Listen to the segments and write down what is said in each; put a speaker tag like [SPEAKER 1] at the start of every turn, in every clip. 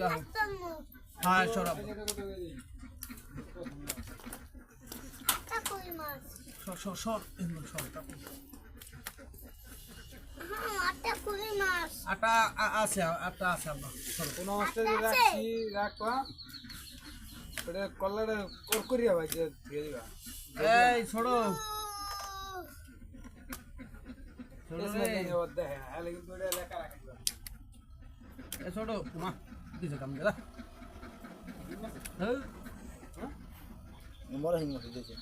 [SPEAKER 1] দেখো হ্যাঁ সরাব সর সর সর সর। আটা আছে আটা আছে আল্লাহ সরো।
[SPEAKER 2] কোনো মাছটা যে রাখছি রাখবা ওটা কলাটা করকরিয়া ভাই যে দিয়ে দিবা।
[SPEAKER 1] এই ছোড়ো ছোড়ো
[SPEAKER 2] এস
[SPEAKER 1] রে।
[SPEAKER 2] লাগে যে ওর দেখে হ্যাঁ কিন্তু ওটা লেখা রাখবা
[SPEAKER 1] এ ছোড়ো মা। দিছে কাম গেলা
[SPEAKER 3] মরে হিং মাছ দিয়েছে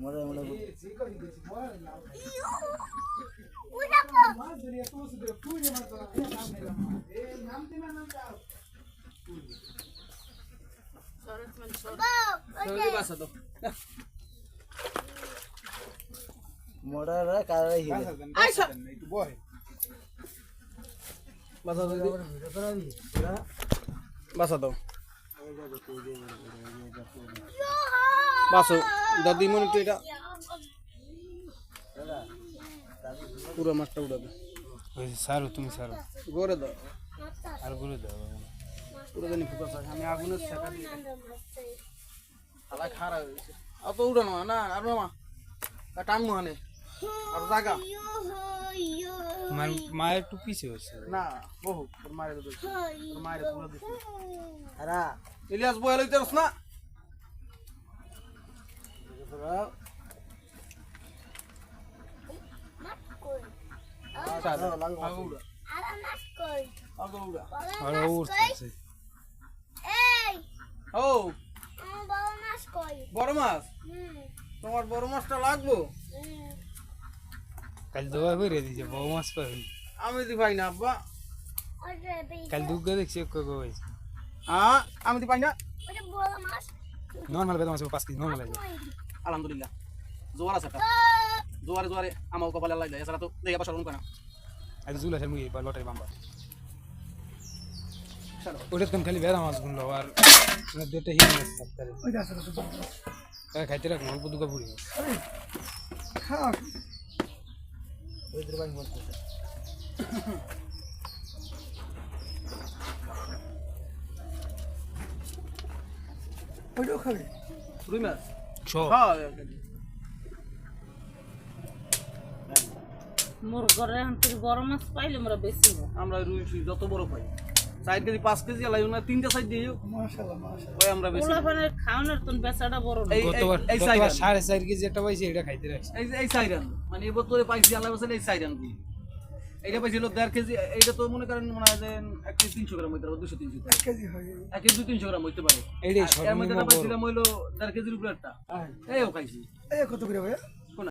[SPEAKER 3] মরে মরে
[SPEAKER 2] ঠিক করে দিয়েছি বল না মাছ ধরি এত বছর ধরে তুই মাছ ধরা এই নাম নিলাম এই নাম দিনা নাম দাও
[SPEAKER 1] সরো বাসা দাও
[SPEAKER 3] মরে কারে হিং
[SPEAKER 2] দেন একটু বহে
[SPEAKER 1] বাসা দিদি। বাসা দাও। বাসো। দাদি মনে একটু এটা পুরো মাছটা উড়াবে।
[SPEAKER 2] সারো তুমি সারো।
[SPEAKER 1] গড়ে দাও।
[SPEAKER 2] আরগুলো দাও।
[SPEAKER 1] পুরো জানি ফুকাস আছে। আমি আগুনের ছেঁকা দিয়ে খারাপ হয়েছে অত উড়ানো না। আর মামা টান মুহানে আর জাগা।
[SPEAKER 2] মার মায়ের একটু পিছে হচ্ছে
[SPEAKER 1] না বহু তোর মায়ের দিকে তোর মায়ের পুরো দিকে
[SPEAKER 3] আরা।
[SPEAKER 1] ইলিয়াস বয়ে লইতে না? ও বড় মাছ তোমার বড় মাছটা লাগবো?
[SPEAKER 2] কাল দোয়া করে দিছে বউ মাছ পাই
[SPEAKER 1] আমি দি পাই না আব্বা।
[SPEAKER 2] কাল দুগ্গা দেখছি এক কো হয়েছে
[SPEAKER 1] হ্যাঁ আমি দি পাই না।
[SPEAKER 2] নর্মাল বেদা মাছ পাঁচ কেজি নর্মাল আছে।
[SPEAKER 1] আলহামদুলিল্লাহ। জোয়ার আছে জোয়ারে জোয়ারে আমার কপালে লাগলে এছাড়া তো দেখে পাশা রুম কেনা
[SPEAKER 2] আর জুল আছে মুই বা লটারি বাম্বা ওটা তো খালি বেদা মাছগুলো আর দুটো হিং মাছ থাকতে খাইতে রাখ অল্প দুগা পুরি
[SPEAKER 3] ওই দুর্বান বলতেছে
[SPEAKER 1] রুই মাছ? হ্যাঁ
[SPEAKER 4] মোর ঘরে বড় মাছ পাইলে আমরা বেশি
[SPEAKER 1] আমরা রুই যত বড় পাই। চার কেজি পাঁচ কেজি আলাই না তিনটা সাইড দিয়ে ওই আমরা বেশি
[SPEAKER 4] খাওয়ানোর তো বেচাটা বড়
[SPEAKER 1] এই এই
[SPEAKER 2] গতবার সাড়ে চার কেজি একটা পাইছি এটা খাইতে রাখছি।
[SPEAKER 1] এই এই সাইডান মানে এবার তোরে পাইছি আল্লাহ বলছেন এই সাইডান গুলি। এইটা পাইছিল দেড় কেজি এইটা তো মনে করেন মনে হয় এক কেজি তিনশো গ্রাম হইতে পারে দুশো তিনশো এক কেজি এক কেজি তিনশো গ্রাম হইতে পারে। এর মধ্যে পাইছিলাম হইল দেড় কেজির উপরে একটা। এইও খাইছি।
[SPEAKER 3] কত করে ভাইয়া?